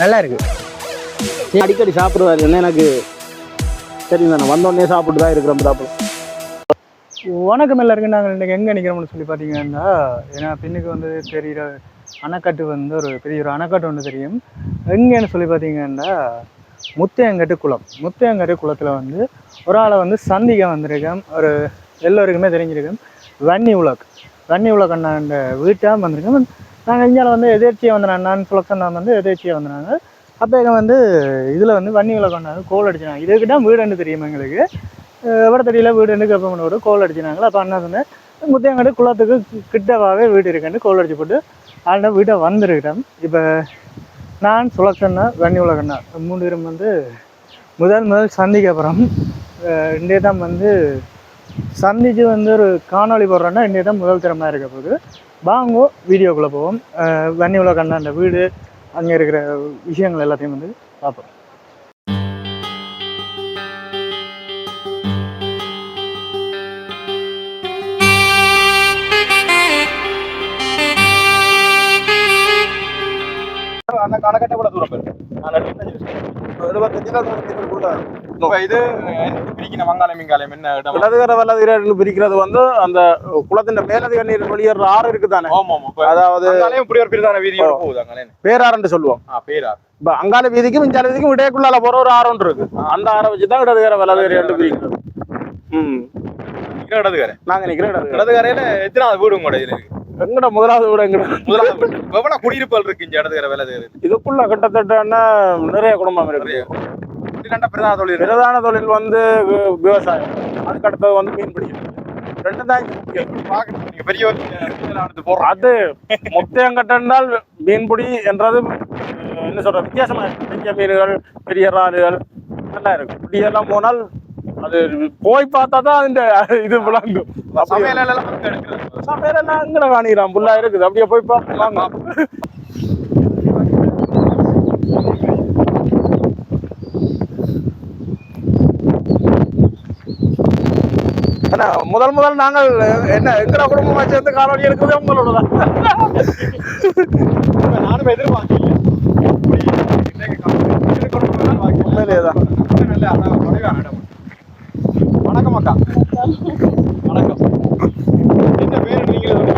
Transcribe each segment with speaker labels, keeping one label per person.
Speaker 1: நல்லா இருக்கு
Speaker 2: அடிக்கடி சாப்பிடுவாரு என்ன எனக்கு தெரியும் தானே வந்தோடனே சாப்பிட்டு தான் இருக்கிறோம் சாப்பிடும்
Speaker 1: வணக்கம் எல்லாருக்கும் நாங்கள் இன்றைக்கி எங்கே நிற்கிறோம்னு சொல்லி பார்த்தீங்கன்னா ஏன்னா பின்னுக்கு வந்து தெரிகிற அணைக்கட்டு வந்து ஒரு பெரிய ஒரு அணைக்கட்டு ஒன்று தெரியும். எங்கேன்னு சொல்லி பார்த்தீங்கன்னா முத்தையங்கட்டு குளம். முத்தையங்கட்டு குளத்தில் வந்து ஒரு ஆளை வந்து சந்திக்க வந்திருக்கேன். ஒரு எல்லோருக்குமே தெரிஞ்சிருக்கேன் வன்னி உலக். வன்னி உலக் அண்ணாண்ட வீட்டாக வந்திருக்கேன். நாங்கள் இங்கே வந்து எதேர்ச்சியாக வந்தேன் நான் சொல்லக்கண்ணா வந்து எதேர்ச்சியாக வந்தாங்க அப்போ வந்து இதில் வந்து வன்னி விலை கொண்டாந்து கோல் அடிச்சினாங்க. இதுக்கு தான் வீடுன்னு தெரியுமா எங்களுக்கு? எவ்வளோ தெரியல வீடு கப்பம் ஒரு கோல் அடிச்சினாங்களா? அப்போ அண்ணா சொன்னேன் முத்தையங்காடு குளத்துக்கு கிட்டவாகவே வீடு இருக்குன்னு கோல் அடிச்சு போட்டு ஆள்னா வீட்டை வந்திருக்கிறேன் இப்போ நான் சுலக்கண்ணா வன்னி உலகண்ணா மூணு பேரும் வந்து முதல் முதல் சந்திக்க அப்புறம் இன்றைய தான் வந்து சந்திச்சு வந்து ஒரு காணொளி போடுறோன்னா இன்றைய தான் முதல் திறமையாக இருக்க போகுது. வாங்கோ வீடியோக்குள்ளே போவோம். அஹ் வன்னி உலகண்ணா அந்த வீடு அங்கே இருக்கிற விஷயங்கள் எல்லாத்தையும் வந்து பார்ப்போம்.
Speaker 3: அந்த கணக்கட்டை கூட தூரம் பெரு இது பிரிக்கின வங்காளம் மிங்காலம் என்ன
Speaker 2: வலதுகர வலதுகர பிரிக்கிறது வந்து அந்த குளத்தின் மேலதிக நீர் வெளியேற ஆறு இருக்குதானே? அதாவது
Speaker 3: ஒரு பிரதான போகுது அங்காலே
Speaker 2: பேராறுன்னு சொல்லுவோம்.
Speaker 3: ஆ பேரா
Speaker 2: இப்ப அங்கால வீதிக்கும் இஞ்சால வீதிக்கும் இடையக்குள்ளால போற ஒரு ஆறு ஒன்று இருக்கு. அந்த ஆறை வச்சு தான் இடதுகர வலதுகர ரெண்டு பிரிக்கிறது. ம்.
Speaker 3: இடதுகரை.
Speaker 2: நாங்க நிக்கிறோம் இடதுகர.
Speaker 3: இடதுகரையில எத்தனாவது வீடு உங்களோட இருக்கு?
Speaker 2: எங்கட முதலாவது விட எங்கட?
Speaker 3: முதலாவது. எவ்வளவு குடியிருப்புகள் இருக்கு இந்த இடதுகரை வலதுகரை?
Speaker 2: இதுக்குள்ள கிட்டத்தட்ட என்ன நிறைய குடும்பம் இருக்கு.
Speaker 3: பிரதான தொழில்.
Speaker 2: பிரதான தொழில் வந்து விவசாயம். அதுக்கு அடுத்தது வந்து மீன்பிடி. ரெண்டு தான்
Speaker 3: பெரிய
Speaker 2: அது முத்தையங்கட்டால் மீன்பிடி என்றது என்ன சொல்ற வித்தியாசமா பெரிய மீன்கள் பெரிய இறாலுகள் நல்லா இருக்கு. இப்படியெல்லாம் போனால் அது போய் பார்த்தா தான் அந்த இது விளங்கும்.
Speaker 3: சமையல் எல்லாம்
Speaker 2: அங்கே காணிக்கலாம் புல்லா இருக்குது. அப்படியே போய் பார்க்கலாம் முதல் முதல் நாங்கள் என்ன எங்கட குடும்பமா சேர்ந்து காலவழி எடுக்கிறது உங்களோட தான்
Speaker 3: நானும் எதிர்பார்க்கல. இப்படி இன்னைக்கு வணக்கம் அக்கா. வணக்கம். என்ன பேரு நீங்க
Speaker 2: சொல்லுங்க.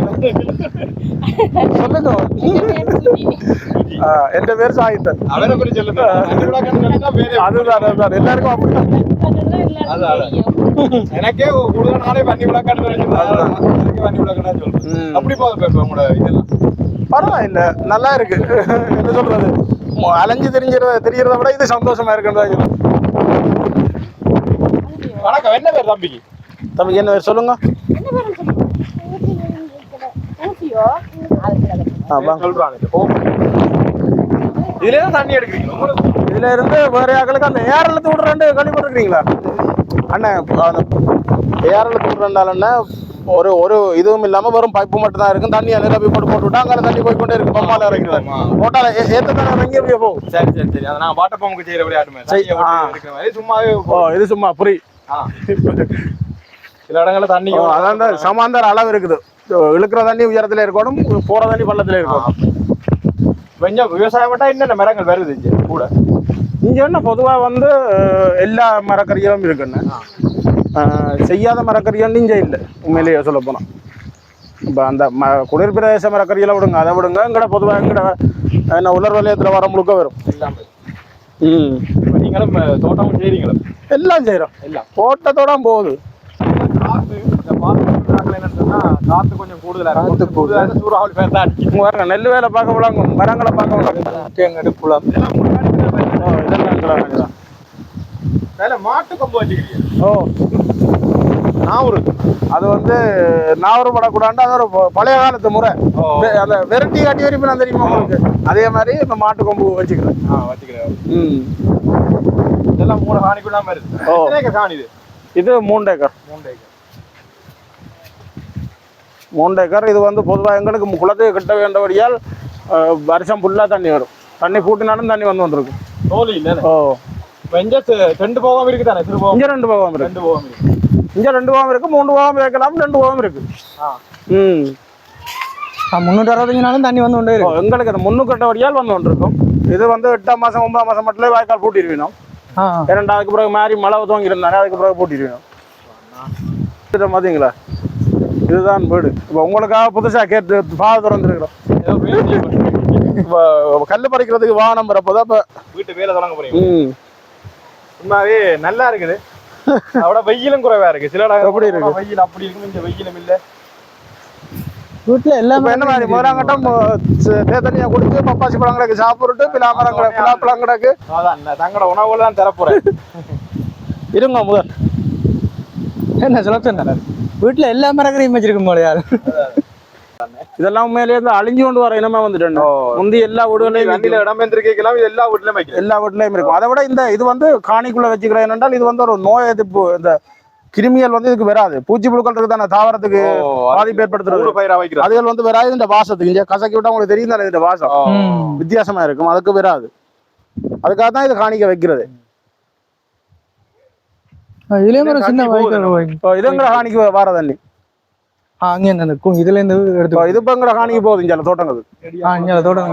Speaker 2: என் பேர்? சாகித்தன்
Speaker 3: அவரை பற்றி சொல்லுங்க
Speaker 2: அதுதான் அதுதான். எல்லாருக்கும் அப்படிதான்.
Speaker 3: எனக்கே கூடுதல் நாளே வண்டி விளக்காட்டு வண்டி விளக்காட்டு சொல்றேன். அப்படி போதும் உங்களோட இதெல்லாம்.
Speaker 2: பரவாயில்ல. நல்லா இருக்கு. என்ன சொல்றது? அலைஞ்சு தெரிஞ்சிட தெரியறத விட இது சந்தோஷமா இருக்குன்னு
Speaker 3: வணக்கம். என்ன பேர் தம்பிக்கு?
Speaker 2: தம்பி என்ன பேர் சொல்லுங்க.
Speaker 3: இதுல தான் தண்ணி எடுக்கிறீங்க.
Speaker 2: இதுல இருந்து வேற யாக்களுக்கு அந்த ஏரளத்து விடுற ரெண்டு கழிப்பட்டுருக்கீங்களா அண்ணன் அந்த ஏரளத்து விடுறதுனால ஒரு ஒரு இதுவும் இல்லாம வெறும் பைப்பு மட்டும் தான் இருக்கும் தண்ணி நிரப்பி போட்டு போட்டு விட்டா அங்கே தண்ணி போய் கொண்டே இருக்கு. பம்மால இறங்குது
Speaker 3: ஆமா.
Speaker 2: போட்டால ஏ- ஏத்த தண்ணி இறங்கி அப்படியே போகும்
Speaker 3: சரி சரி சரி. அதை நான் வாட்டர் பம்புக்கு செய்யற மாதிரி சும்மாவே
Speaker 2: ஓ இது சும்மா புரி.
Speaker 3: ஆ. சில இடங்கள்ல தண்ணி
Speaker 2: அதான் இந்த சமாந்தர அளவு இருக்குது. இழுக்கிற தண்ணி உயரத்துல இருக்கணும் போற தண்ணி பள்ளத்துல இருக்கணும்.
Speaker 3: கொஞ்சம் விவசாயம் மட்டும் என்னென்ன மரங்கள் வருது இங்க கூட?
Speaker 2: இங்க என்ன பொதுவா வந்து எல்லா மரக்கறிகளும் இருக்குன்னு. செய்யாத மரக்கறிகள் இங்க இல்லை. உண்மையிலேயே சொல்ல போனா இப்போ அந்த ம குளிர் பிரதேச மரக்கறிகளை விடுங்க அதை விடுங்க. எங்கட பொதுவாக எங்கட என்ன உலர் வலயத்தில் வர முழுக்க வரும்.
Speaker 3: இல்லாம.
Speaker 2: ம்.
Speaker 3: நீங்களும் தோட்டமும் செய்றீங்களும்
Speaker 2: எல்லாம் செய்கிறோம்
Speaker 3: எல்லாம்.
Speaker 2: தோட்டத்தோட போகுது.
Speaker 3: காத்து இந்த பாத்து என்னன்னு சொன்னா காத்து கொஞ்சம் கூடுதலா
Speaker 2: காத்து
Speaker 3: இருக்கும் கூடுதலா சூறாவளி பேர் தான்
Speaker 2: நெல் வேலை பார்க்க விளங்கும் மரங்களை பார்க்க விளங்கும் தேங்கடு குளம்
Speaker 3: இதெல்லாம். வேலை மாட்டு கொம்பு வச்சுக்கிறீங்க.
Speaker 2: ஓ.
Speaker 3: நாவூர்
Speaker 2: அது வந்து நாவரப்படக்கூடாது அது ஒரு பழைய காலத்து முறை. அந்த வெரைட்டி காட்டி வரைக்கும் தெரியுமா உங்களுக்கு? அதே மாதிரி இந்த மாட்டு கொம்பு வச்சுக்கிறேன்.
Speaker 3: ஆ வச்சுக்கிறேன்.
Speaker 2: ம்.
Speaker 3: இதெல்லாம் மூணு காணிக்குள்ளாம வருது
Speaker 2: ஓ.
Speaker 3: எத்தனை ஏக்கர் காணி இது?
Speaker 2: இது மூன்று ஏக்கர்.
Speaker 3: மூணு ஏக்கர்.
Speaker 2: மூன்று ஏக்கர். இது வந்து பொதுவாக எங்களுக்கு குளத்துக்கு கிட்ட வேண்டபடியால் வருஷம் ஃபுல்லாக தண்ணி வரும். தண்ணி பூட்டினாலும் தண்ணி வந்து வந்துருக்கும்.
Speaker 3: தோலி இல்ல
Speaker 2: ஓ.
Speaker 3: வெஞ்ச ரெண்டு போகாம இருக்கு தானே? சிறு போகாம
Speaker 2: இங்கே ரெண்டு போகாம இருக்கு.
Speaker 3: ரெண்டு போகாம இருக்கு.
Speaker 2: இங்கே ரெண்டு போகாம இருக்கு மூணு போகாம வைக்கலாம் ரெண்டு போகாம இருக்கு.
Speaker 3: ஆ.
Speaker 2: ம்.
Speaker 1: முந்நூற்றி அறுபத்தஞ்சு நாளும் தண்ணி வந்து கொண்டே இருக்கு.
Speaker 2: எங்களுக்கு அந்த முன்னுக்கட்ட வடியால் வந்து கொண்டிருக்கும். இது வந்து எட்டாம் மாசம் ஒன்பதாம் மாசம் மட்டும் வாய்க்கால் பூட்டிடுவீங்க
Speaker 1: ஆ.
Speaker 2: இரண்டாவதுக்கு பிறகு மாறி மழை துவங்கி இருந்தாங்க அதுக்கு பிறகு இது பார்த்தீங்களா? இதுதான் வீடு. இப்போ உங்களுக்காக புதுசாக கேட்டு பாதை திறந்துருக்குறோம். இப்போ கல் பறிக்கிறதுக்கு வாகனம் வரப்போதான் இப்போ?
Speaker 3: வீட்டு வேலை தொடங்க போறீங்க. சும்மாவே நல்லா இருக்குது. அவட வெயிலும் குறைவா இருக்கு. சில இடம்
Speaker 2: எப்படி இருக்கு?
Speaker 3: வெயில் அப்படி இருக்கும் இங்க வெயிலும் இல்ல.
Speaker 1: வீட்டில்
Speaker 2: இப்போ
Speaker 1: எல்லாமே
Speaker 2: என்ன மாதிரி முதலாம் கட்டம் தேத்தனியாக கொடுத்து பப்பாசி பழம் கிடக்கு சாப்பிட்டுட்டு பிலாமரம் கிடக்கு பிலாப்பழம் கிடக்கு.
Speaker 3: தங்களோட உணவுல தான் தரப்போறேன்.
Speaker 2: இருங்க முதல்.
Speaker 1: என்ன சொல்ல வீட்டில் எல்லா மரக்கரையும் வச்சிருக்கும் போல யாரு?
Speaker 2: இதெல்லாம் உண்மையிலேயே இருந்து அழிஞ்சு கொண்டு வர இனமா வந்துட்டேன் முந்தி எல்லா வீடுகளையும்
Speaker 3: வண்டியில இடம் பெற்றிருக்கலாம் இது எல்லா வீட்லயும்
Speaker 2: எல்லா வீட்லயும் இருக்கும். அதை விட இந்த இது வந்து காணிக்குள்ள வச்சுக்கிறேன் என்றால் இது வந்து ஒரு நோய் எதிர்ப்பு இந்த கிருமிகள் வந்து இதுக்கு வராது. பூச்சி புழுக்கள் இருக்கு தானே தாவரத்துக்கு பாதிப்பு ஏற்படுத்துறது.
Speaker 3: பயிரா வைக்கிறோம்
Speaker 2: அதுகள் வந்து வராது இந்த வாசத்துக்கு. இங்க கசக்கி விட்டா உங்களுக்கு தெரியும் தானே இந்த வாசம். வித்தியாசமா இருக்கும் அதுக்கு வராது. அதுக்காக தான் இது காணிக்க வைக்கிறது.
Speaker 1: இதுலேயும் சின்ன
Speaker 2: இதுங்கிற காணிக்கு வர தண்ணி
Speaker 1: அங்கே இதுலேருந்து
Speaker 2: இப்போ
Speaker 1: எடுத்து
Speaker 2: இது இப்பங்கிற காணிக்கு போகுது இங்க தோட்டங்கள்.
Speaker 1: ஆ இங்கே தோட்டம்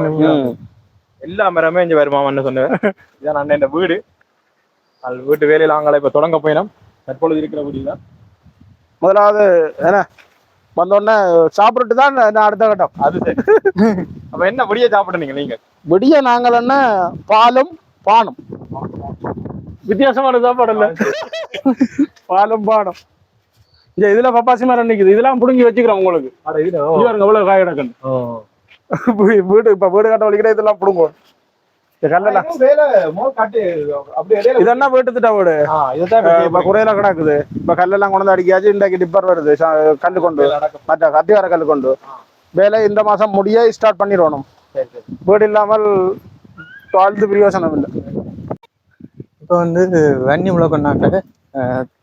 Speaker 3: எல்லா மரமே இங்க வருமான்னு சொன்னேன் இதான் அண்ணன் இந்த வீடு. அது வீட்டு வேலையில ஆங்கள இப்ப தொடங்க போயினோம். தற்பொழுது இருக்கிற வீடு தான்?
Speaker 2: முதலாவது என்ன? வந்தோடனே சாப்பிட்டுட்டு தான் நான் அடுத்த கட்டம்.
Speaker 3: அது சரி. அப்ப என்ன விடிய சாப்பிடுறீங்க நீங்க?
Speaker 2: விடிய நாங்கள் என்ன? பாலும் பானம். வித்தியாசமான சாப்பாடு இல்ல. பாலும் பானம். இந்த இதுல பப்பாசி மரம் நிக்குது. இதெல்லாம் புடுங்கி வச்சுக்கிறோம் உங்களுக்கு. எவ்வளவு காய் கிடக்குன்னு. வீடு இப்ப வீடு கட்ட வலிக்கிட்ட இதெல்லாம் புடுங்குவோம். இந்த கல்லெல்லாம்
Speaker 3: வேலை மோ காட்டு அப்படி இடையில
Speaker 2: இது என்ன வீட்டு திட்ட வீடு இப்ப
Speaker 3: இப்ப
Speaker 2: குறையில கிடக்குது. இப்ப கல்லெல்லாம் கொண்டு அடிக்காச்சு இன்றைக்கு டிப்பர் வருது கல்லு கொண்டு. மற்ற கத்திவார கல்லு கொண்டு. வேலை இந்த மாசம் முடிய ஸ்டார்ட் பண்ணிடணும். வீடு இல்லாமல் வாழ்ந்து பிரயோசனம் இல்லை.
Speaker 1: இப்போ வந்து வன்னி உலகம்னாக்க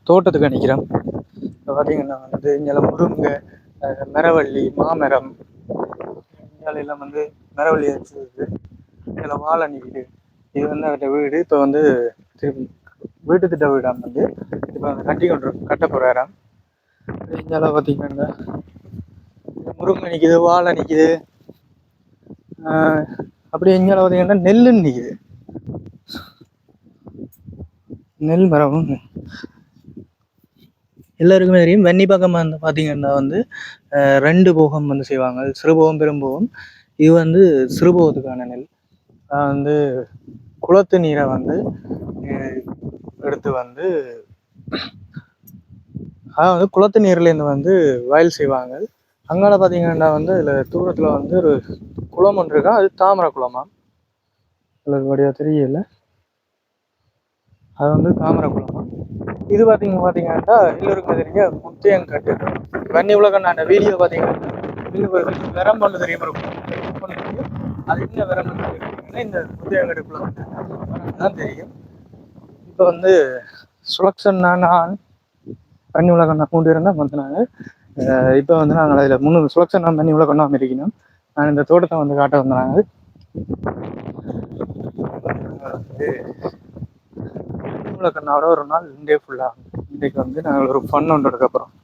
Speaker 1: தோட்டத்துக்கு நிற்கிறோம் இப்போ பார்த்தீங்கன்னா வந்து இங்கே முருங்கை மரவள்ளி மாமரம் எல்லாம் வந்து மரவள்ளி வச்சுருக்கு இதில் வாழை நிற்குது இது வந்து அவர்கிட்ட வீடு இப்போ வந்து வீட்டு திட்ட வீடாம் வந்து இப்போ கட்டி கொண்டு கட்ட போகிறாராம் இங்கே பார்த்தீங்கன்னா முருங்கை நிற்கிது வாழை நிற்கிது அப்படி எங்கால பார்த்தீங்கன்னா நெல்லுன்னு நிற்கிது நெல் மரம் எல்லாருக்குமே தெரியும். வெண்ணி பக்கம் வந்து பார்த்தீங்கன்னா வந்து ரெண்டு போகம் வந்து செய்வாங்க. சிறுபோகம் பெரும்போகம். இது வந்து சிறுபோகத்துக்கான நெல். வந்து குளத்து நீரை வந்து எடுத்து வந்து அதான் வந்து குளத்து நீர்லேருந்து வந்து வயல் செய்வாங்க. அங்கால பார்த்தீங்கன்னா வந்து இதில் தூரத்தில் வந்து ஒரு குளம் ஒன்று இருக்கா? அது தாமரை குளமா? இல்லை வழியாக தெரியல. அது வந்து தாமரை குளமா? இது பார்த்தீங்க பார்த்தீங்கன்னா எல்லோருக்கும் தெரிஞ்ச முத்தையங்கட்டு வன்னி உலகம் அந்த வீடியோ பார்த்தீங்கன்னா இன்னும் ஒரு இருக்கும் தெரியும். அது என்ன விரம் இந்த முத்தையங்கட்டு வந்து தான் தெரியும். இப்போ வந்து சுலக்ஷன் நான் பண்ணி உலகம் நான் கொண்டு இருந்தால் வந்தாங்க இப்போ வந்து நாங்கள் அதில் முந்நூறு சுலக்ஷன் நான் பண்ணி உலகம் நாம் இருக்கணும் நான் இந்த தோட்டத்தை வந்து காட்ட வந்தாங்க உலகண்ணாவோட ஒரு நாள் இண்டே ஃபுல்லாக இன்றைக்கு வந்து நாங்கள் ஒரு ஃபன் ஒன்று எடுக்கப்புறோம்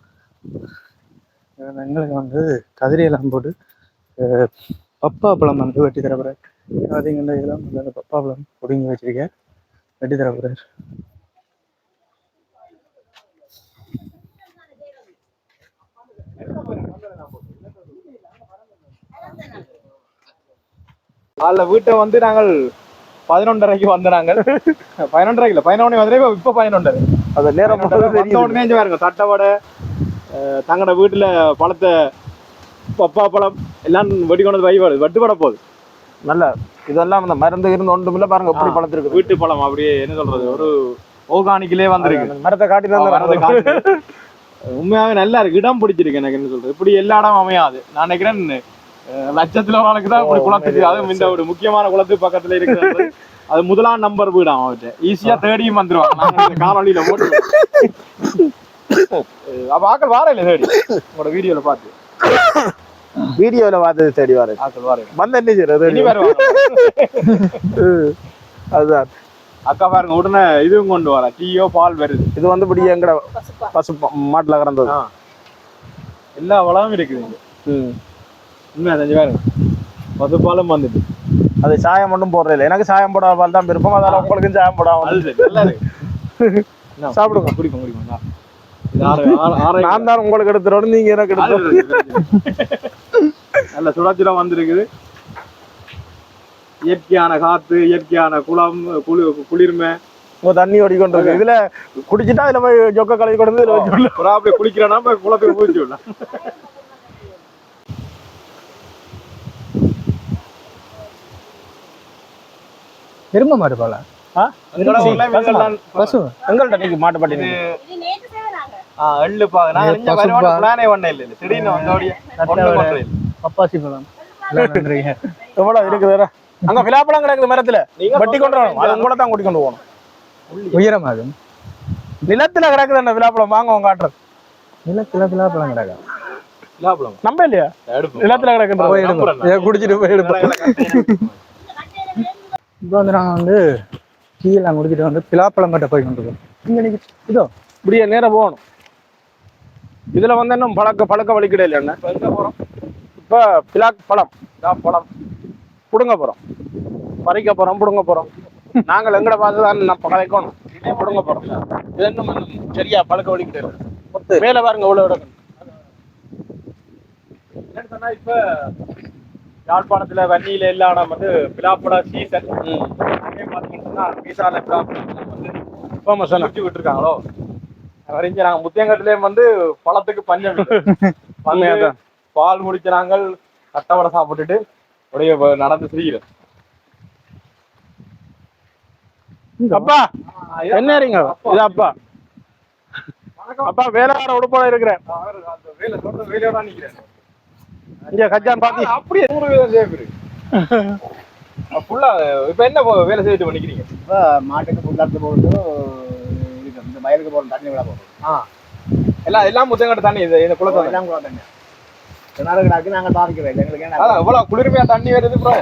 Speaker 1: எங்களுக்கு வந்து கதிரியெல்லாம் போட்டு பப்பா பழம் வந்து வெட்டி தரப்புறார் பார்த்தீங்கன்னா இதெல்லாம் வந்து அந்த பப்பா பழம் பிடுங்கி வச்சிருக்கேன். வெட்டி தரப்புறார்
Speaker 3: அதுல வீட்டை வந்து நாங்கள் பதினொன்றரைக்கு வந்த நாங்கள். பதினொன்றரைக்கு இல்ல பதினொன்று வந்து இப்ப பதினொன்றரை.
Speaker 2: அது நேரம்
Speaker 3: உடனே பாருங்க தட்டை வடை அஹ், தங்களோட வீட்டுல பழத்தை பப்பா பழம் எல்லாம் வெடி கொண்டு வைவாடு வட்டு பட போகுது.
Speaker 2: நல்ல இதெல்லாம் அந்த மருந்து இருந்து ஒன்றும் இல்ல பாருங்க எப்படி பழத்திருக்கு
Speaker 3: வீட்டு பழம் அப்படியே என்ன சொல்றது ஒரு ஓர்கானிக்கிலே வந்திருக்கு.
Speaker 2: மரத்தை காட்டிட்டு
Speaker 3: காட்டு. உண்மையாவே நல்லா இருக்கு இடம் பிடிச்சிருக்கு எனக்கு என்ன சொல்றது. இப்படி எல்லா இடம் அமையாது. நான் நினைக்கிறேன் லட்சத்துல தான் இப்படி குளத்துக்கு. அதுவும் இந்த ஒரு முக்கியமான குளத்துக்கு பக்கத்துல இருக்கிறது. அது முதலாம் நம்பர் வீடாம் அவர்கிட்ட ஈஸியா தேடியும் வந்துருவாங்க இந்த காணொலியில போட்டு. அப்ப ஆக்கள் வார இல்ல தேடி. உங்களோட வீடியோல பார்த்து.
Speaker 2: வீடியோல பார்த்தது தேடி வர வந்த என்ன செய்யறது? அதுதான்.
Speaker 3: அக்கா பாருங்க உடனே இதுவும் கொண்டு வர டீயோ பால் வருது
Speaker 2: இது. வந்து இப்படி எங்கட பசு மாட்டுல கறந்தது.
Speaker 3: எல்லா வளமும் இருக்குது உண்மையா செஞ்சு பாருங்க. பத்து பாலும் வந்துட்டு.
Speaker 2: அது சாயம் மட்டும் போடுறது எனக்கு சாயம் போடாத பால் தான் விருப்பம். அதால உங்களுக்கு சாயம் போடாம
Speaker 3: அது சரி, நல்லா இருக்கு. என்ன,
Speaker 2: சாப்பிடுங்க.
Speaker 3: ஆறு- ஆறு
Speaker 2: நான் தான் உங்களுக்கு எடுத்துறோம் நீங்க எனக்கு எடுத்து
Speaker 3: நல்ல சுடாச்சுடா வந்திருக்குது. இயற்கையான காத்து இயற்கையான குளம் குளி குளிர்மை.
Speaker 2: உங்க தண்ணி ஓடிக்கொண்டு இருக்கு. இதுல குடிச்சிட்டா இதுல போய் ஜொக்க கலவி கொண்டு வந்து இதுல வச்சு
Speaker 3: அப்படியே குளிக்கிறேன்னா போய் குளத்துக்கு போயிட்டு விடலாம்
Speaker 1: எரும மாடு போல. பசு.
Speaker 2: எங்கள்ட்ட நீங்க மாட்டுப்பட்டி
Speaker 3: எள்ளு பாகு. நாங்க
Speaker 1: இது
Speaker 3: இங்க
Speaker 1: பசும்பா.
Speaker 3: வருமானம் பிளானே பண்ண இல்ல. திடீர்னு வந்தோடயே
Speaker 1: பப்பாசி பழம்
Speaker 2: எவ்வளவு இருக்குது அங்க பிலாப்பழம் கிடக்குது மரத்துல.
Speaker 3: நீங்க
Speaker 2: வட்டி கொண்டு வரணும். அதை கூட தான் கூட்டி கொண்டு போகணும்.
Speaker 1: உயரமாகும்
Speaker 2: நிலத்துல கிடக்குது அந்த பிலாப்பழம் வாங்க உங்க காட்டுறது
Speaker 1: நிலத்துல பிலாப்பழம் கிடக்கா.
Speaker 2: நம்ப இல்லையா. நிலத்துல கிடக்குது.
Speaker 1: குடிச்சிட்டு போய் எடுப்போம். இப்போ வந்து நாங்கள் வந்து டீயெல்லாம் குடிச்சிட்டு வந்து பிலாப்பழம் கட்ட போய் கொண்டிருக்கோம் இங்கே நிற்க இதோ
Speaker 2: இப்படியே நேரம் போகணும். இதுல வந்து இன்னும் பழக்க பழக்க வலிக்கிட இல்லை என்ன
Speaker 3: எங்க போறோம்?
Speaker 2: இப்ப பிலாக் பழம்.
Speaker 3: இதான் பழம்.
Speaker 2: புடுங்க போறோம். பறிக்க போறோம் புடுங்க போறோம். நாங்கள் எங்கட பார்த்து தான் நம்ம கலைக்கணும் இதே புடுங்க போறோம். இது இன்னும் சரியா பழக்க வலிக்கிட இல்லை மேல பாருங்க
Speaker 3: என்னன்னு சொன்னா இப்ப யாழ்ப்பாணத்துல வன்னியில எல்லாம் வந்து பிலாப்பழ சீசன் அங்கே பாத்தீங்கன்னா பீசால பிலாப்பழம் வந்து விட்டுருக்காங்களோ? வரைஞ்ச நாங்க முத்தியங்கத்திலேயும் வந்து பழத்துக்கு பஞ்சம். பால் குடிச்ச நாங்கள் கட்டவடை சாப்பிட்டுட்டு வ- நடந்து செய்கிறோம்
Speaker 2: அப்பா என்ன இருங்க இது அப்பா அப்பா. வேலைக்கார உடுப்போட இருக்கிறேன்
Speaker 3: அந்த வேலை சொல்ற வேலையோட நிக்கிறேன்
Speaker 2: இங்க கஜான் பாத்தி.
Speaker 3: அப்படியே நூறு வீதம் சேஃப் ஃபுல்லா இப்ப என்ன வேலை செய்துட்டு பண்ணிக்கிறீங்க
Speaker 4: இப்போ மாட்டுக்கு புல்லாத்து போட்டு இந்த வயலுக்கு போகிற தண்ணி விட போகிறோம்
Speaker 3: எல்லாம் எல்லாம் முத்தங்கட்ட தண்ணி இது இந்த குளத்துல
Speaker 4: எல்லாம் கூட தண்ணி கிணறு கிடாக்கு நாங்கள் பாதிக்கிறோம் இல்லை எங்களுக்கு என்ன
Speaker 3: அதான் இவ்வளவு குளிர்மையா தண்ணி வருது ப்ரோ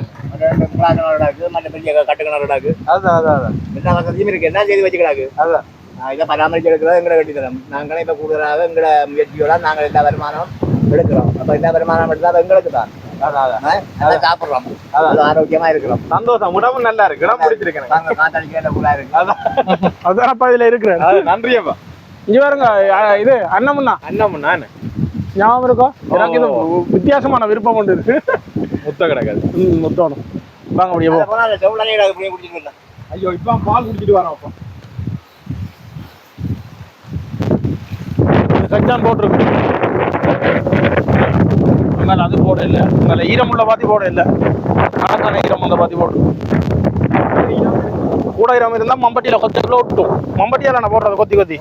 Speaker 4: ரெண்டு புறா கிணறு கிடாக்கு மற்ற பெரிய கட்டு கிணறு கிடாக்கு
Speaker 3: அதான் அதான் அதான்.
Speaker 4: எல்லா வசதியும் இருக்கு. என்ன செய்து வச்சு கிடாக்கு
Speaker 3: அதான்.
Speaker 4: நான் இதை பராமரிச்சு எடுக்கிறோம் எங்களை கட்டி தரோம் நாங்களே இப்போ கூடுதலாக எங்களை முயற்சியோட நாங்கள் எல்லா வருமானம் எடுக்கிறோம். அப்போ எல்லா வருமானம் எடுத்தால் அது எங்களுக்கு தான். சாப்பிட்றோம். அது ஆரோக்கியமா இருக்கிறோம்.
Speaker 3: சந்தோஷம். உடம்பு நல்லா இருக்கு. இடம் பிடிச்சிருக்கேன்.
Speaker 2: அதான். அப்பா இதுல இருக்கிறேன்.
Speaker 3: அது நன்றியப்பா.
Speaker 2: இங்க பாருங்க இது அண்ணமுன்னா
Speaker 3: அண்ணம் நான்
Speaker 2: ஞாபகம் இருக்கோ? எனக்கு இது வித்தியாசமான விருப்பம் கொண்டு இருக்கு.
Speaker 3: முத்த கிடக்காது.
Speaker 2: ம், முத்தோணும் வாங்க
Speaker 4: குடிச்சிட்டு
Speaker 3: ஐயோ இப்ப பால் குடிச்சிட்டு வரோம் அப்பா.
Speaker 2: கஜான் போட்டிருக்கு. அதனால அது போட இல்லை. அதனால ஈரமுள்ள பாத்தி போட இல்லை. கணக்கான ஈரமுள்ள பாத்தி போடு கூட ஈரம் இருந்தா மம்பட்டியில கொத்தக்குள்ள விட்டும் மம்பட்டியால நான் போடுறது கொத்தி கொத்தி.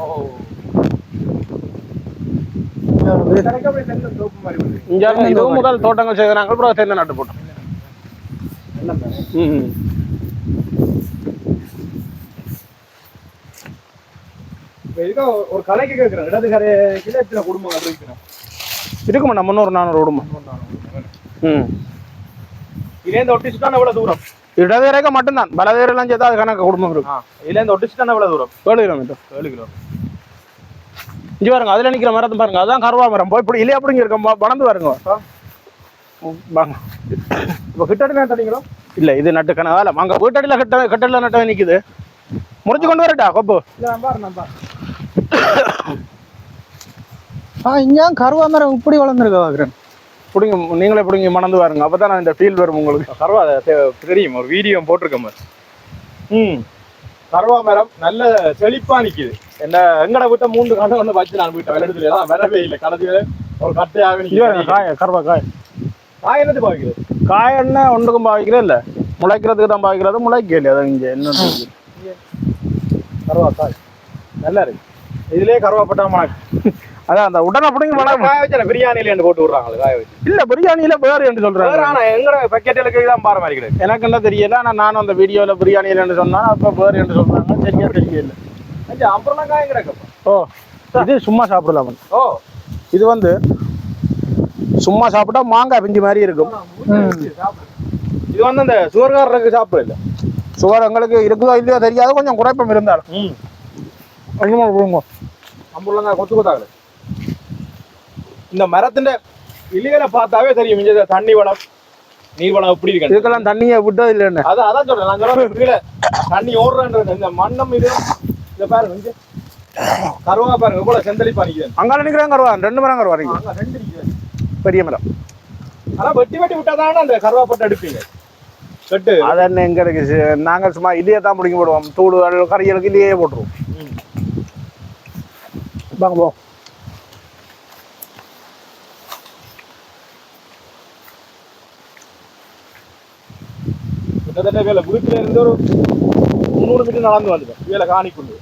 Speaker 2: இதுவும் முதல் தோட்டங்கள் செய்கிறாங்க அப்புறம் தென்னை நாட்டு போட்டோம்.
Speaker 3: ஒரு கலைக்கு கேட்கிறேன் இடது கரை கிளத்துல குடும்பம் இருக்கிறோம்
Speaker 2: இருக்குமா? நம்ம முந்நூறு நானூறு குடும்பம். ம்.
Speaker 3: இதுல இருந்து ஒட்டிச்சுட்டான எவ்வளவு தூரம்?
Speaker 2: இடதுரைக்க மட்டும்தான். பலதேரெல்லாம் சேர்த்தா அது கணக்கு குடும்பம் இருக்கு
Speaker 3: இதுல இருந்து ஒட்டிச்சுட்டான எவ்வளவு தூரம்?
Speaker 2: ஏழு கிலோமீட்டர்.
Speaker 3: ஏழு கிலோ.
Speaker 2: இங்க பாருங்க அதுல நிக்கிற மரத்தை பாருங்க. அதான் கருவா மரம். போய் இப்படி இல்லையா அப்படிங்க இருக்கோம். வளர்ந்து பாருங்க வாங்க.
Speaker 3: இப்ப கிட்ட தரீங்களோ
Speaker 2: இல்ல இது நட்டு கணக்கு அங்க வீட்டடியில கட்ட கட்டடில நட்ட நிக்குது. முறிச்சு கொண்டு வரட்டா கொப்பு.
Speaker 1: ஆ இங்கே கருவா மரம் இப்படி வளர்ந்துருக்க பார்க்குறேன்
Speaker 2: பிடிங்க நீங்களே பிடிங்க மணந்து பாருங்க அப்பதான் நான் இந்த ஃபீல் வரும் உங்களுக்கு.
Speaker 3: கருவா தெரியும். ஒரு வீடியோ போட்டிருக்கேன். ம். கருவா மரம் நல்ல செழிப்பா நிக்குது. என்ன எங்கட வீட்டை மூன்று கண்டை கொண்டு வச்சு நான் வீட்டை விளையாடுறது எல்லாம் வரவே இல்லை. கடைசியில ஒரு கட்டையாக நிக்குது.
Speaker 2: காய கருவா காய்.
Speaker 3: காய் என்னது பாவிக்கிறது?
Speaker 2: காய் என்ன ஒன்றுக்கும் பாவிக்கிறே இல்ல. முளைக்கிறதுக்கு தான் பாவிக்கிறது முளைக்க இல்லையா? அது இங்க என்ன
Speaker 3: கருவா காய். நல்லா இருக்கு. இதுலயே கருவா பட்டா
Speaker 2: அதான் அந்த உடனே பிடிங்க மழை
Speaker 3: காய வச்சு பிரியாணில என்ன போட்டு விடுறாங்க காய வச்சு.
Speaker 2: இல்ல பிரியாணியில வேறு என்று
Speaker 3: வேற
Speaker 2: சொல்றாங்க
Speaker 3: ஆனா எங்கட பக்கெட்டுகளுக்கு தான் பார மாதிரி கிடையாது
Speaker 2: எனக்கு என்ன தெரியல ஆனா நானும் அந்த வீடியோல பிரியாணியில என்று சொன்னா அப்ப வேறு என்று சொல்றாங்க. சரியா தெரியல.
Speaker 3: அப்புறம் காய் கிடக்கப்பா
Speaker 2: ஓ இது சும்மா சாப்பிடலாம்.
Speaker 3: ஓ.
Speaker 2: இது வந்து சும்மா சாப்பிட்டா மாங்காய் பிஞ்சு மாதிரி இருக்கும்.
Speaker 3: இது வந்து அந்த சுவர்காரருக்கு சாப்பிட இல்ல?
Speaker 2: சுகர் எங்களுக்கு இருக்குதோ இல்லையோ தெரியாது கொஞ்சம் குறைப்பம் இருந்தாலும்.
Speaker 3: ம். அம்புள்ளங்க கொத்து கொத்தாங்க இந்த மரத்தின் இலையில பார்த்தாவே தெரியும். இங்க தண்ணி வளம் நீர் வளம் எப்படி இருக்கு.
Speaker 2: இதுக்கெல்லாம் தண்ணியை விட்டது இல்லைன்னு
Speaker 3: அதான் அதான் சொல்றேன். நான் சொல்றேன் கீழே தண்ணி ஓடுறன்றது. இந்த மண்ணம் இது. இந்த பாருங்க கருவா பாருங்க கூட செந்தளிப்பா நிக்குது.
Speaker 2: அங்கால நிக்கிறேன் கருவான் ரெண்டு மரம் கருவா
Speaker 3: அங்க ரெண்டு நிக்குது.
Speaker 2: பெரிய மரம்.
Speaker 3: ஆனா வெட்டி வெட்டி விட்டாதானே அந்த கருவா போட்டு எடுப்பீங்க கட்டு
Speaker 2: அது என்ன எங்க இருக்கு? நாங்க சும்மா இலையே தான் பிடிக்க போடுவோம். தூள் கறிகளுக்கு இலையே போட்டுருவோம். வாங்க போ.
Speaker 3: கிட்டத்தட்ட வேலை. வீட்டுல இருந்து ஒரு முந்நூறு மீட்டர் நடந்து வந்துட்டேன் வேலை காணிக்குண்டு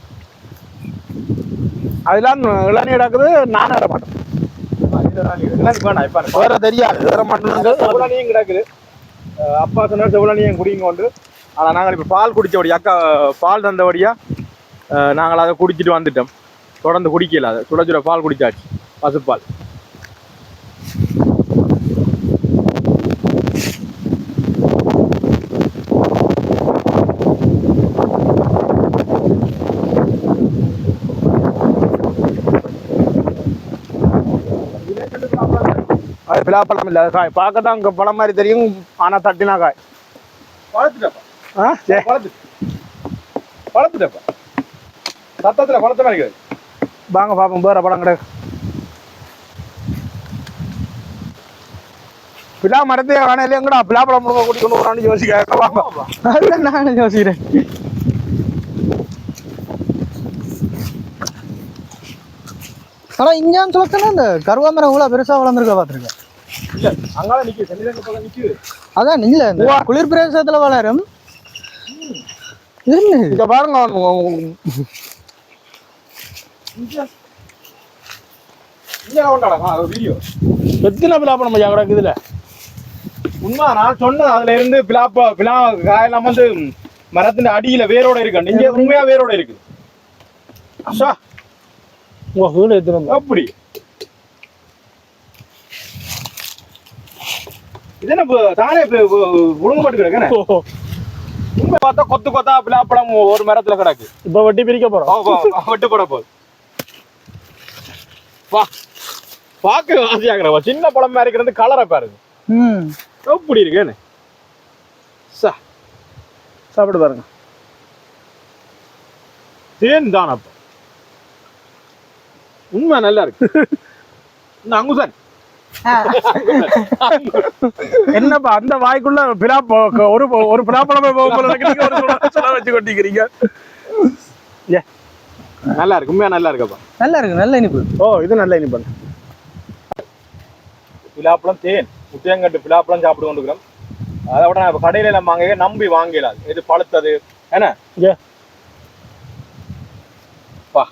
Speaker 2: அதெல்லாம் இளநீ கிடக்குது நான் ஏற மாட்டேன். வேற தெரியாது வேற மாட்டேன்
Speaker 3: கிடக்குது. அப்பா சொன்னார் செவலானியும் குடிங்க கொண்டு. ஆனால் நாங்கள் இப்போ பால் குடிச்சபடி அக்கா பால் தந்தபடியா அஹ் நாங்கள் அதை குடிச்சிட்டு வந்துட்டோம். தொடர்ந்து குடிக்கல அதை. சுட சுட பால் குடிச்சாச்சு பசுப்பால்.
Speaker 2: அது பிலாப்பழம் இல்லை அது காய் பார்க்க தான் இங்கே பழம் மாதிரி தெரியும் ஆனால் தட்டினா காய்
Speaker 3: பழத்துட்டப்பா.
Speaker 2: ஆ? சரி
Speaker 3: பழத்து. பழத்துட்டப்பா. சத்தத்தில் பழத்த மாதிரி
Speaker 2: வாங்க பார்ப்போம் வேற பழம் கிடையாது பிலா மரத்தையே காணையில எங்கடா பிலாப்பழம் முழுக்க குடிக்கணும் ஒரு யோசிக்க வாங்க
Speaker 1: அதுதான் நானும் யோசிக்கிறேன்? ஆனா இங்கேன்னு சொல்லத்தானே இந்த கருவா மரம் இவ்வளோ பெருசா வளர்ந்துருக்க பார்த்துருக்கேன். அதான் இல்ல குளிர் பிரதேசத்துல வளரும்?
Speaker 2: இங்க பாருங்க
Speaker 3: இங்கே இங்கே
Speaker 2: எத்தனை பிலாப்பழம் ஐயா கிடக்குதுல
Speaker 3: உண்மை நான் சொன்னது அதுல இருந்து பிலாப்பா பிலா காயெல்லாம் வந்து மரத்தின் அடியில வேரோட இருக்கு. நீங்க உண்மையா வேரோட இருக்கு. அப்படி. இது என்ன இப்ப தானே கிடக்குன்னு உண்மை பார்த்தா கொத்து கொத்தா பிலாப்பழம் ஒரு மரத்துல கிடக்கு.
Speaker 2: இப்ப வெட்டி பிரிக்க போறோம்.
Speaker 3: வெட்டு போட போகுது வா. பார்க்க ஆசையாகிறவா சின்ன பழம் மாதிரி இருக்கிறது கலரை பாருங்க.
Speaker 1: ம்.
Speaker 3: எப்படி இருக்குன்னு சா.
Speaker 2: சாப்பிட்டு பாருங்க.
Speaker 3: தேன் தான் அப்ப உண்மை நல்லா இருக்கு. இந்த அங்குசன்.
Speaker 2: என்னப்பா அந்த வாய்க்குள்ள பிலா போ- ஒரு ஒரு பிலாப்பழமே போக வச்சு கொட்டிக்கிறீங்க.
Speaker 3: நல்லா இருக்கு உண்மையா நல்லா இருக்குப்பா.
Speaker 1: நல்லா இருக்கு நல்ல இனிப்பு.
Speaker 2: ஓ இது நல்ல இனிப்பன்
Speaker 3: பிலாப்பழம் தேன் முத்தியங்கட்டு பிலாப்பழம் சாப்பிட்டு கொண்டுக்கிறோம் அதை விட கடையில எல்லாம் வாங்க நம்பி வாங்கலாது இது பழுத்தது என்ன
Speaker 2: ஏ.
Speaker 3: பா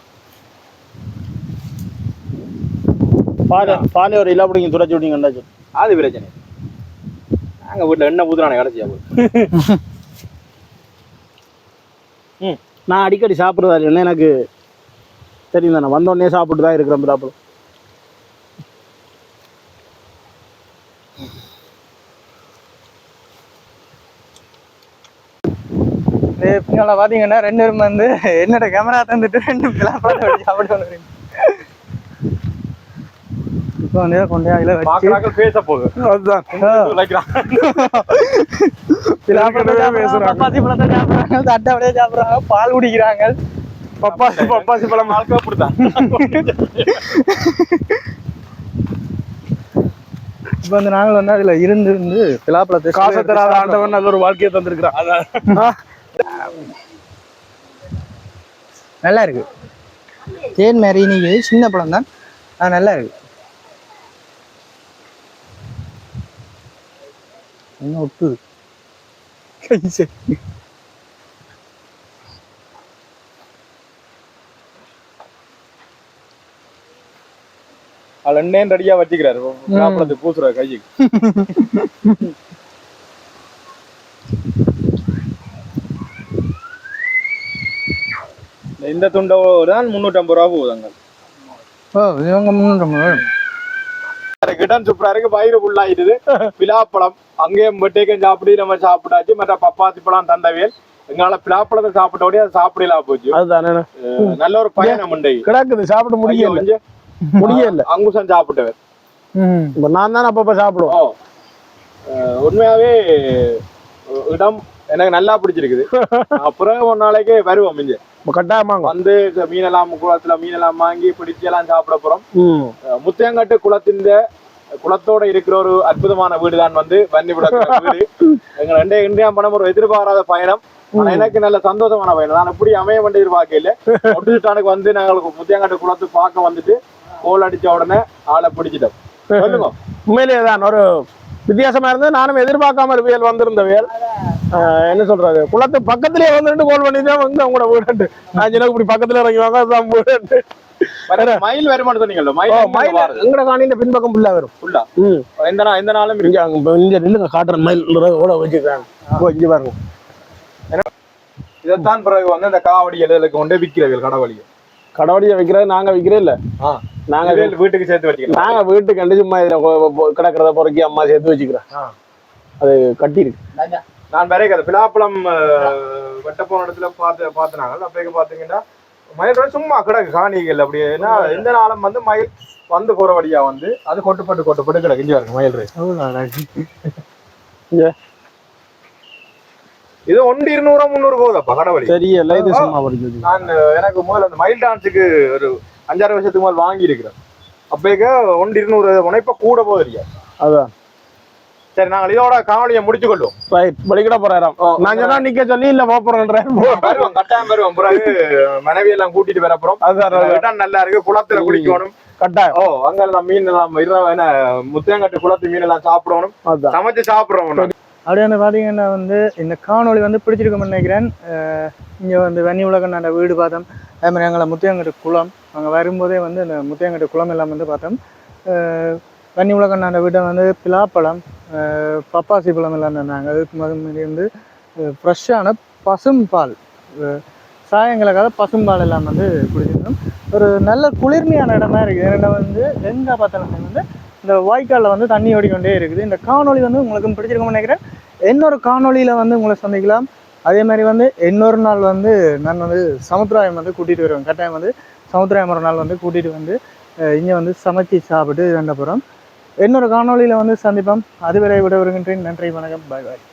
Speaker 2: பால் பால் ஒரு இல்லா பிடிங்க துடைச்சு விட்டீங்கன்னாச்சு
Speaker 3: அது பிரச்சனை. நாங்க வீட்டுல எண்ணெய் ஊத்துறானே கடைசியா போய்
Speaker 2: நான் அடிக்கடி சாப்பிட்றதா இல்லைன்னா எனக்கு தெரியும் தானே. வந்தோடனே சாப்பிட்டு தான் இருக்கிறேன் பிலாப்பழம்
Speaker 1: பின்னால பாத்தீங்கன்னா ரெண்டு பேரும் வந்து என்னோட கேமரா தந்துட்டு ரெண்டு பிளாப்பழம் சாப்பிட்டு வந்துருங்க இப்போ வந்து கொண்டு அதில் வச்சு
Speaker 3: பேச போகுது.
Speaker 2: அதுதான். பேசுறாங்க.
Speaker 1: பப்பாசி பழத்தை சாப்பிட்றாங்க. தட்டை அப்படியே சாப்பிட்றாங்க. பால் குடிக்கிறாங்க.
Speaker 2: பப்பாசி பப்பாசி பழம்
Speaker 3: வாழ்க்கை அப்படித்தான்
Speaker 1: இப்போ வந்து நாங்கள் வந்து அதில் இருந்து இருந்து பிலாப்பழத்தை
Speaker 2: காசை தராத ஆண்டவன் நல்ல ஒரு வாழ்க்கையை தந்திருக்கிறான்.
Speaker 1: நல்லா இருக்கு. தேன் மாதிரி நீங்க சின்ன பழம் தான் நல்லா இருக்கு. என்ன ஒட்டுது கை சரி
Speaker 3: அதுல எண்ணெயும் ரெடியா வச்சுக்கிறாரு பிலாப்பழத்தை பூசுற கைக்கு இந்த துண்டோ தான் முன்னூற்றம்பது ரூபா போகுது அங்க
Speaker 1: ஓ இவங்க முன்னூறு
Speaker 3: கிட்டன் சூப்பரா இருக்கு. வயிறு ஃபுல்லாயிடுது பிலாப்பழம் அங்கேயும் வெட்டைக்கும் சாப்பிட்டு நம்ம சாப்பிட்டாச்சு. மற்ற பப்பாசி பழம் தந்தவியல் எங்களால பிலாப்பழத்தை சாப்பிட்டோடய அது சாப்பிடலாம் போச்சு.
Speaker 2: அதுதானே
Speaker 3: நல்ல ஒரு பயணம் உண்டு.
Speaker 2: கிடக்குது? சாப்பிட முடியல. முடியல.
Speaker 3: அங்குசம் சாப்பிட்டவர்
Speaker 2: நான் தானே அப்பப்போ சாப்பிடுவோம்.
Speaker 3: உண்மையாவே இடம் எனக்கு நல்லா பிடிச்சிருக்குது. அப்புறம் ஒரு நாளைக்கு வருவோம்
Speaker 2: இப்போ கட்டாயமாங்க
Speaker 3: வந்து மீனெல்லாம் குளத்துல மீனெல்லாம் வாங்கி பிடிச்சு எல்லாம் சாப்பிட போறோம் முத்தியாங்கட்டு குளத்தின் குளத்தோட இருக்கிற ஒரு அற்புதமான வீடு தான் வந்து வன்னிபுட வீடு. எங்க ரெண்டே இந்தியா பணம் ஒரு எதிர்பாராத பயணம். ஆனா எனக்கு நல்ல சந்தோஷமான பயணம். நான் இப்படி அமைய வேண்டிய எதிர்பார்க்கல ஒட்டுட்டானுக்கு வந்து நாங்களுக்கு முத்தியாங்கட்டு குளத்து பார்க்க வந்துட்டு கோல் அடிச்ச உடனே ஆளை பிடிச்சிட்டோம். சொல்லுங்க.
Speaker 2: உண்மையிலேயே தான் ஒரு வித்தியாசமா இருந்து நானும் எதிர்பார்க்காம ஒரு வியல் வந்திருந்த ஆஹ் என்ன சொல்றது? குளத்து பக்கத்திலேயே வந்துட்டு கோல் பண்ணி தான் வந்து அவங்களோட வீடு நான் சின்ன இப்படி பக்கத்துல இறங்கி வாங்க அதுதான் வீடு
Speaker 3: வேற மயில் வருமானு சொன்னீங்கல்ல? மயில்
Speaker 2: எங்கட காணி இந்த பின்பக்கம் ஃபுல்லா வரும்.
Speaker 3: ஃபுல்லா?
Speaker 2: ம்.
Speaker 3: எந்த நா- எந்த நாளும் இருக்கு
Speaker 2: அங்க இங்க நில்லுங்க. காட்டுற மயில் ஓட வச்சுக்கிறாங்க ஓ இங்க பாருங்க.
Speaker 3: இதைத்தான் பிறகு வந்து இந்த காவடி எழுதலுக்கு கொண்டு விற்கிறவர்கள் கடவழியை
Speaker 2: கடவுளிய வைக்கிறது நாங்க வைக்கிறே இல்ல.
Speaker 3: ஆ.
Speaker 2: நாங்க
Speaker 3: வீட்டுக்கு சேர்த்து வச்சுக்கலாம்
Speaker 2: நாங்க வீட்டுக்கு கண்டு சும்மா இதுல கிடக்கிறத பொறுக்கி அம்மா சேர்த்து வச்சுக்கிறேன்
Speaker 3: ஆ.
Speaker 2: அது கட்டி இருக்கு
Speaker 3: நான் வேற கதை பிலாப்பழம் வெட்ட போன இடத்துல பார்த்து பார்த்தினாங்க அப்போ பார்த்தீங்கன்னா மயில் சும்மா கிடக்கு. காணிகள் அப்படி. ஏன்னா எந்த நாளும் வந்து மயில் வந்து போற வழியா வந்து அது கொட்டுப்பட்டு கொட்டுப்பட்டு கிடக்கு. இங்க இருக்கு மயில் இது ஒன்று இருநூறு முந்நூறு போகுதப்பா கடவழி
Speaker 2: தெரியல இது சும்மா வச்சு
Speaker 3: நான் எனக்கு முதல்ல அந்த மயில் டான்ஸுக்கு ஒரு அஞ்சாறு வருஷத்துக்கு முதல் வாங்கி இருக்கிறேன் அப்பேக்க ஒன்று இருநூறு போனா இப்ப கூட போகுது இல்லையா
Speaker 2: அதான்
Speaker 3: சரி நாங்கள் இதோட காவலியை முடிச்சு கொள்வோம்
Speaker 2: ரைட் வலிக்கிட போறாராம் நான் சொன்னா நிக்க சொல்லி இல்ல போறேன்றேன்
Speaker 3: வருவோம் கட்டாயம் வருவோம். பிறகு மனைவி எல்லாம் கூட்டிட்டு வர போறோம்.
Speaker 2: அதான்
Speaker 3: நல்லா இருக்கு குளத்துல குளிக்கணும்.
Speaker 2: கட்டாயம்.
Speaker 3: ஓ அங்க எல்லாம் மீன் எல்லாம் முத்தியாங்கட்டு குளத்து மீன் எல்லாம் சாப்பிடணும். சமைச்சு சாப்பிடுறோம்
Speaker 1: அப்படியே வந்து பார்த்தீங்கன்னா வந்து இந்த காணொளி வந்து பிடிச்சிருக்கும்னு நினைக்கிறேன். இங்கே வந்து வன்னி நான் வீடு பார்த்தோம். அதே மாதிரி எங்களை முத்தியாங்கட்டு குளம். அங்கே வரும்போதே வந்து இந்த முத்தியாங்கட்டு குளம் எல்லாம் வந்து பார்த்தோம். அஹ் உலகம் நான் வீட்டை வந்து பிலாப்பழம் பப்பாசி பழம் எல்லாம் தந்தாங்க அதுக்கு மாதிரி வந்து ஃப்ரெஷ்ஷான பசும் பால். சாயங்களுக்காக பசும்பால் எல்லாம் வந்து குடிச்சிருந்தோம். ஒரு நல்ல குளிர்மையான இடமா இருக்குது ஏன்னா வந்து எங்கே பார்த்தாலும் வந்து இந்த வாய்க்காலில் வந்து தண்ணி ஓடிக்கொண்டே இருக்குது. இந்த காணொளி வந்து உங்களுக்கும் பிடிச்சிருக்கும்னு நினைக்கிறேன். இன்னொரு காணொளியில் வந்து உங்களை சந்திக்கலாம். அதே மாதிரி வந்து இன்னொரு நாள் வந்து நான் வந்து சமுத்திராயம் வந்து கூட்டிகிட்டு வருவேன். கட்டாயம் வந்து சமுத்திராயம் ஒரு நாள் வந்து கூட்டிகிட்டு வந்து இங்கே வந்து சமைச்சு சாப்பிட்டு ரெண்ட போகிறோம் இன்னொரு காணொளியில் வந்து சந்திப்போம். அதுவரை விட வருகின்றேன் நன்றி வணக்கம். பாய் பாய்.